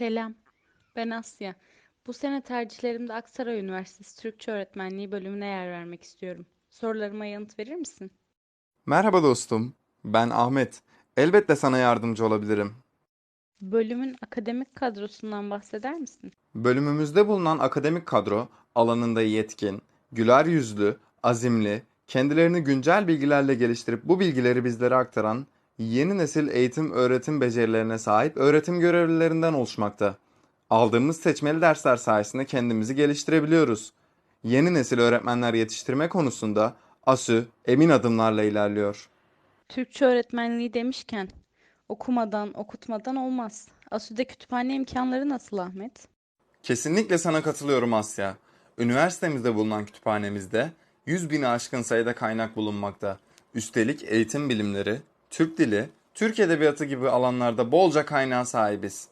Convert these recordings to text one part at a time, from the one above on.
Selam, ben Asya. Bu sene tercihlerimde Aksaray Üniversitesi Türkçe Öğretmenliği bölümüne yer vermek istiyorum. Sorularıma yanıt verir misin? Merhaba dostum, ben Ahmet. Elbette sana yardımcı olabilirim. Bölümün akademik kadrosundan bahseder misin? Bölümümüzde bulunan akademik kadro alanında yetkin, güler yüzlü, azimli, kendilerini güncel bilgilerle geliştirip bu bilgileri bizlere aktaran yeni nesil eğitim öğretim becerilerine sahip öğretim görevlilerinden oluşmakta. Aldığımız seçmeli dersler sayesinde kendimizi geliştirebiliyoruz. Yeni nesil öğretmenler yetiştirme konusunda ASÜ emin adımlarla ilerliyor. Türkçe öğretmenliği demişken, okumadan, okutmadan olmaz. ASÜ'de kütüphane imkanları nasıl Ahmet? Kesinlikle sana katılıyorum Asya. Üniversitemizde bulunan kütüphanemizde 100 bini aşkın sayıda kaynak bulunmakta. Üstelik eğitim bilimleri, Türk dili, Türk edebiyatı gibi alanlarda bolca kaynağa sahibiz.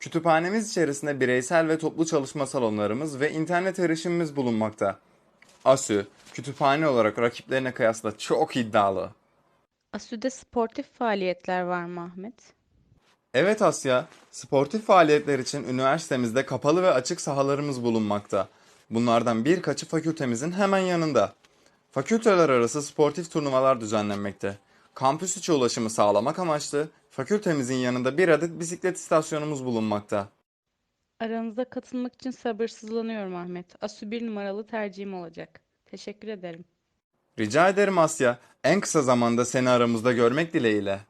Kütüphanemiz içerisinde bireysel ve toplu çalışma salonlarımız ve internet erişimimiz bulunmakta. ASÜ, kütüphane olarak rakiplerine kıyasla çok iddialı. ASÜ'de sportif faaliyetler var mı Ahmet? Evet Asya, sportif faaliyetler için üniversitemizde kapalı ve açık sahalarımız bulunmakta. Bunlardan birkaçı fakültemizin hemen yanında. Fakülteler arası sportif turnuvalar düzenlenmekte. Kampüs içi ulaşımı sağlamak amaçlı fakültemizin yanında bir adet bisiklet istasyonumuz bulunmakta. Aranıza katılmak için sabırsızlanıyorum Ahmet. ASÜ bir numaralı tercihim olacak. Teşekkür ederim. Rica ederim Asya, en kısa zamanda seni aramızda görmek dileğiyle.